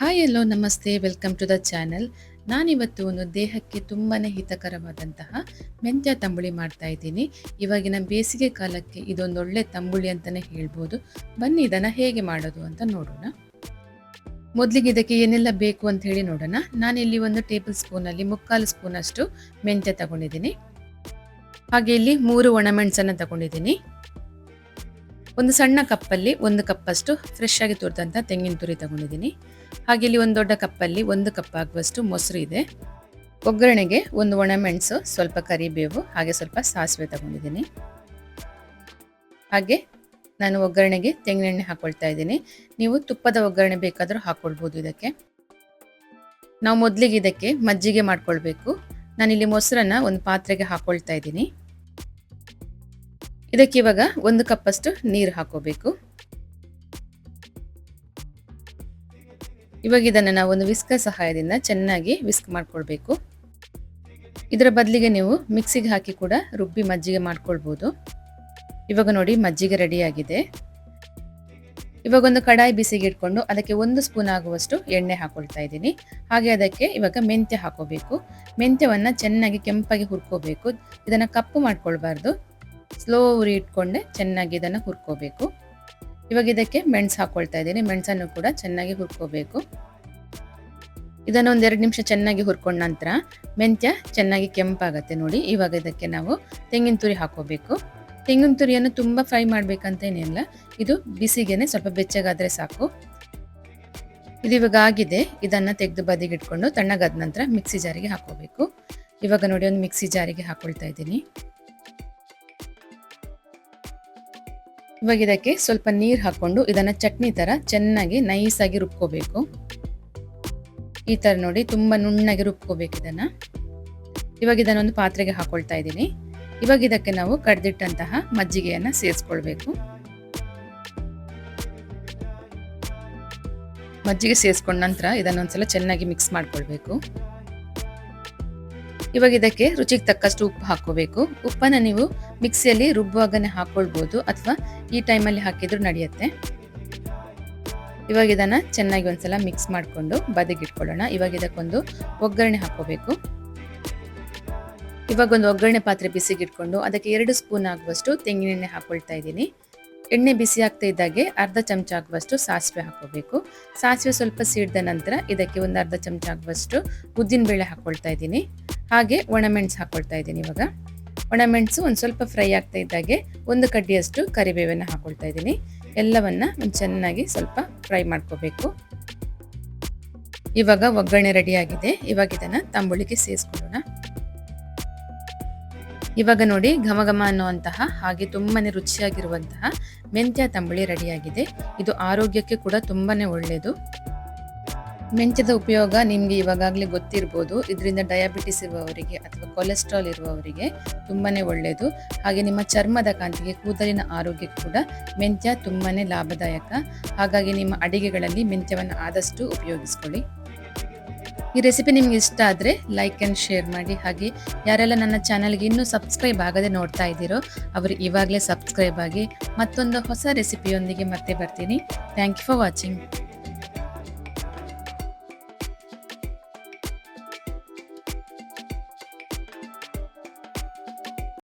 Hi ಎಲ್ಲೋ, ನಮಸ್ತೆ. Welcome to the channel. ನಾನಿವತ್ತು ಒಂದು ದೇಹಕ್ಕೆ ತುಂಬಾ ಹಿತಕರವಾದಂತಹ ಮೆಂತ್ಯ ತಂಬುಳಿ ಮಾಡ್ತಾ ಇದ್ದೀನಿ. ಇವಾಗಿನ ಬೇಸಿಗೆ ಕಾಲಕ್ಕೆ ಇದೊಂದು ಒಳ್ಳೆ ತಂಬುಳಿ ಅಂತಲೇ ಹೇಳ್ಬೋದು. ಬನ್ನಿ, ಇದನ್ನು ಹೇಗೆ ಮಾಡೋದು ಅಂತ ನೋಡೋಣ. ಮೊದಲಿಗೆ ಇದಕ್ಕೆ ಏನೆಲ್ಲ ಬೇಕು ಅಂತ ಹೇಳಿ ನೋಡೋಣ. ನಾನಿಲ್ಲಿ ಒಂದು ಟೇಬಲ್ ಸ್ಪೂನಲ್ಲಿ ಮುಕ್ಕಾಲು ಸ್ಪೂನಷ್ಟು ಮೆಂತ್ಯ ತಗೊಂಡಿದ್ದೀನಿ. ಹಾಗೆ ಇಲ್ಲಿ ಮೂರು ಒಣಮೆಣಸನ್ನು ತಗೊಂಡಿದ್ದೀನಿ. ಒಂದು ಸಣ್ಣ ಕಪ್ಪಲ್ಲಿ ಒಂದು ಕಪ್ಪಷ್ಟು ಫ್ರೆಶ್ ಆಗಿ ತುರಿದಂಥ ತೆಂಗಿನ ತುರಿ ತಗೊಂಡಿದ್ದೀನಿ. ಹಾಗೆ ಇಲ್ಲಿ ಒಂದು ದೊಡ್ಡ ಕಪ್ಪಲ್ಲಿ ಒಂದು ಕಪ್ ಆಗುವಷ್ಟು ಮೊಸರು ಇದೆ. ಒಗ್ಗರಣೆಗೆ ಒಂದು ಒಣಮೆಣಸು ಸ್ವಲ್ಪ ಕರಿಬೇವು, ಹಾಗೆ ಸ್ವಲ್ಪ ಸಾಸಿವೆ ತಗೊಂಡಿದ್ದೀನಿ. ಹಾಗೆ ನಾನು ಒಗ್ಗರಣೆಗೆ ತೆಂಗಿನೆಣ್ಣೆ ಹಾಕೊಳ್ತಾ ಇದ್ದೀನಿ. ನೀವು ತುಪ್ಪದ ಒಗ್ಗರಣೆ ಬೇಕಾದರೂ ಹಾಕ್ಕೊಳ್ಬೋದು ಇದಕ್ಕೆ. ನಾವು ಮೊದಲಿಗೆ ಇದಕ್ಕೆ ಮಜ್ಜಿಗೆ ಮಾಡ್ಕೊಳ್ಬೇಕು. ನಾನಿಲ್ಲಿ ಮೊಸರನ್ನ ಒಂದು ಪಾತ್ರೆಗೆ ಹಾಕ್ಕೊಳ್ತಾ ಇದ್ದೀನಿ. ಇದಕ್ಕೆ ಇವಾಗ ಒಂದು ಕಪ್ಪಷ್ಟು ನೀರು ಹಾಕೋಬೇಕು. ಇವಾಗ ಇದನ್ನು ನಾವು ಒಂದು ವಿಸ್ಕ ಸಹಾಯದಿಂದ ಚೆನ್ನಾಗಿ ವಿಸ್ಕ್ ಮಾಡ್ಕೊಳ್ಬೇಕು. ಇದರ ಬದಲಿಗೆ ನೀವು ಮಿಕ್ಸಿಗೆ ಹಾಕಿ ಕೂಡ ರುಬ್ಬಿ ಮಜ್ಜಿಗೆ ಮಾಡ್ಕೊಳ್ಬೋದು. ಇವಾಗ ನೋಡಿ ಮಜ್ಜಿಗೆ ರೆಡಿಯಾಗಿದೆ ಇವಾಗ ಒಂದು ಕಡಾಯಿ ಬಿಸಿಗೆ ಇಟ್ಕೊಂಡು ಅದಕ್ಕೆ ಒಂದು ಸ್ಪೂನ್ ಆಗುವಷ್ಟು ಎಣ್ಣೆ ಹಾಕೊಳ್ತಾ ಇದ್ದೀನಿ. ಹಾಗೆ ಅದಕ್ಕೆ ಇವಾಗ ಮೆಂತ್ಯ ಹಾಕೋಬೇಕು. ಮೆಂತ್ಯವನ್ನು ಚೆನ್ನಾಗಿ ಕೆಂಪಾಗಿ ಹುರ್ಕೋಬೇಕು. ಇದನ್ನು ಕಪ್ಪು ಮಾಡ್ಕೊಳ್ಬಾರ್ದು. ಸ್ಲೋ ಉರಿ ಇಟ್ಕೊಂಡೆ ಚೆನ್ನಾಗಿ ಇದನ್ನು ಹುರ್ಕೋಬೇಕು. ಇವಾಗ ಇದಕ್ಕೆ ಮೆಣಸು ಹಾಕೊಳ್ತಾ ಇದ್ದೀನಿ. ಮೆಣಸನ್ನು ಕೂಡ ಚೆನ್ನಾಗಿ ಹುರ್ಕೋಬೇಕು. ಇದನ್ನು ಒಂದೆರಡು ನಿಮಿಷ ಚೆನ್ನಾಗಿ ಹುರ್ಕೊಂಡ ನಂತರ ಮೆಂತ್ಯ ಚೆನ್ನಾಗಿ ಕೆಂಪಾಗತ್ತೆ ನೋಡಿ. ಇವಾಗ ಇದಕ್ಕೆ ನಾವು ತೆಂಗಿನ ತುರಿ ಹಾಕೋಬೇಕು. ತೆಂಗಿನ ತುರಿಯನ್ನು ತುಂಬ ಫ್ರೈ ಮಾಡಬೇಕಂತೇನಿಲ್ಲ ಇದು ಬಿಸಿಗೆನೆ ಸ್ವಲ್ಪ ಬೆಚ್ಚಗಾದರೆ ಸಾಕು. ಇದು ಇವಾಗ ಆಗಿದೆ. ಇದನ್ನು ತೆಗೆದು ಬದಿಗಿಟ್ಕೊಂಡು ತಣ್ಣಗಾದ ನಂತರ ಮಿಕ್ಸಿ ಜಾರಿಗೆ ಹಾಕೋಬೇಕು. ಇವಾಗ ನೋಡಿ ಒಂದು ಮಿಕ್ಸಿ ಜಾರಿಗೆ ಹಾಕೊಳ್ತಾ ಇದ್ದೀನಿ. ಇವಾಗ ಇದಕ್ಕೆ ಸ್ವಲ್ಪ ನೀರು ಹಾಕೊಂಡು ಇದನ್ನು ಚಟ್ನಿ ಥರ ಚೆನ್ನಾಗಿ ನೈಸಾಗಿ ರುಬ್ಕೋಬೇಕು. ಈ ಥರ ನೋಡಿ ತುಂಬ ನುಣ್ಣಗೆ ರುಬ್ಕೋಬೇಕು ಇದನ್ನು. ಇವಾಗ ಇದನ್ನೊಂದು ಪಾತ್ರೆಗೆ ಹಾಕೊಳ್ತಾ ಇದ್ದೀನಿ. ಇವಾಗ ಇದಕ್ಕೆ ನಾವು ಕಡ್ದಿಟ್ಟಂತಹ ಮಜ್ಜಿಗೆಯನ್ನ ಸೇರಿಸ್ಕೊಳ್ಬೇಕು. ಮಜ್ಜಿಗೆ ಸೇರಿಸ್ಕೊಂಡ ನಂತರ ಇದನ್ನೊಂದ್ಸಲ ಚೆನ್ನಾಗಿ ಮಿಕ್ಸ್ ಮಾಡ್ಕೊಳ್ಬೇಕು. ಇವಾಗ ಇದಕ್ಕೆ ರುಚಿಗೆ ತಕ್ಕಷ್ಟು ಉಪ್ಪು ಹಾಕೋಬೇಕು ಉಪ್ಪನ್ನು ನೀವು ಮಿಕ್ಸಿಯಲ್ಲಿ ರುಬ್ಬುವಾಗನೇ ಹಾಕ್ಕೊಳ್ಬೋದು ಅಥವಾ ಈ ಟೈಮಲ್ಲಿ ಹಾಕಿದ್ರು ನಡೆಯುತ್ತೆ. ಇವಾಗ ಇದನ್ನು ಚೆನ್ನಾಗಿ ಒಂದ್ಸಲ ಮಿಕ್ಸ್ ಮಾಡಿಕೊಂಡು ಬದಿಗಿಟ್ಕೊಳ್ಳೋಣ. ಇವಾಗ ಇದಕ್ಕೊಂದು ಒಗ್ಗರಣೆ ಹಾಕೋಬೇಕು ಇವಾಗ ಒಂದು ಒಗ್ಗರಣೆ ಪಾತ್ರೆ ಬಿಸಿಗಿಟ್ಕೊಂಡು ಅದಕ್ಕೆ ಎರಡು ಸ್ಪೂನ್ ಆಗುವಷ್ಟು ತೆಂಗಿನೆಣ್ಣೆ ಹಾಕೊಳ್ತಾ ಇದ್ದೀನಿ. ಎಣ್ಣೆ ಬಿಸಿ ಆಗ್ತಾ ಇದ್ದಾಗೆ ಅರ್ಧ ಚಮಚ ಆಗುವಷ್ಟು ಸಾಸಿವೆ ಹಾಕೋಬೇಕು ಸಾಸಿವೆ ಸ್ವಲ್ಪ ಸಿಡ್ದ ನಂತರ ಇದಕ್ಕೆ ಒಂದು ಅರ್ಧ ಚಮಚ ಆಗುವಷ್ಟು ಉದ್ದಿನಬೇಳೆ ಹಾಕ್ಕೊಳ್ತಾ ಇದ್ದೀನಿ. ಹಾಗೆ ಒಣಮೆಣ್ಸು ಹಾಕೊಳ್ತಾ ಇದ್ದೀನಿ ಇವಾಗ. ಒಣಮೆಣಸು ಒಂದು ಸ್ವಲ್ಪ ಫ್ರೈ ಆಗ್ತಾ ಇದ್ದಾಗೆ ಒಂದು ಕಡ್ಡಿಯಷ್ಟು ಕರಿಬೇವನ್ನು ಹಾಕೊಳ್ತಾ ಇದ್ದೀನಿ. ಎಲ್ಲವನ್ನ ಚೆನ್ನಾಗಿ ಸ್ವಲ್ಪ ಫ್ರೈ ಮಾಡ್ಕೋಬೇಕು. ಇವಾಗ ಒಗ್ಗರಣೆ ರೆಡಿಯಾಗಿದೆ ಇವಾಗ ಇದನ್ನು ತಂಬುಳಿಗೆ ಸೇರಿಸ್ಕೊಳ್ಳೋಣ. ಇವಾಗ ನೋಡಿ ಘಮ ಘಮ ಅನ್ನುವಂತಹ ಹಾಗೆ ತುಂಬಾನೇ ರುಚಿಯಾಗಿರುವಂತಹ ಮೆಂತ್ಯ ತಂಬುಳಿ ರೆಡಿಯಾಗಿದೆ ಇದು ಆರೋಗ್ಯಕ್ಕೆ ಕೂಡ ತುಂಬಾನೇ ಒಳ್ಳೆಯದು ಮೆಂತ್ಯದ ಉಪಯೋಗ ನಿಮಗೆ ಇವಾಗಲೇ ಗೊತ್ತಿರ್ಬೋದು. ಇದರಿಂದ ಡಯಾಬಿಟಿಸ್ ಇರುವವರಿಗೆ ಅಥವಾ ಕೊಲೆಸ್ಟ್ರಾಲ್ ಇರುವವರಿಗೆ ತುಂಬಾನೇ ಒಳ್ಳೆಯದು ಹಾಗೆ ನಿಮ್ಮ ಚರ್ಮದ ಕಾಂತಿಗೆ ಕೂದಲಿನ ಆರೋಗ್ಯ ಕೂಡ ಮೆಂತ್ಯ ತುಂಬಾ ಲಾಭದಾಯಕ. ಹಾಗಾಗಿ ನಿಮ್ಮ ಅಡಿಗೆಗಳಲ್ಲಿ ಮೆಂತ್ಯವನ್ನು ಆದಷ್ಟು ಉಪಯೋಗಿಸ್ಕೊಳ್ಳಿ. ಈ ರೆಸಿಪಿ ನಿಮ್ಗೆ ಇಷ್ಟ ಆದರೆ ಲೈಕ್ ಆ್ಯಂಡ್ ಶೇರ್ ಮಾಡಿ. ಹಾಗೆ ಯಾರೆಲ್ಲ ನನ್ನ ಚಾನಲ್ಗೆ ಇನ್ನೂ ಸಬ್ಸ್ಕ್ರೈಬ್ ಆಗದೆ ನೋಡ್ತಾ ಇದ್ದೀರೋ, ಅವರು ಇವಾಗಲೇ ಸಬ್ಸ್ಕ್ರೈಬ್ ಆಗಿ ಮತ್ತೊಂದು ಹೊಸ ರೆಸಿಪಿಯೊಂದಿಗೆ ಮತ್ತೆ ಬರ್ತೀನಿ. Thank you for watching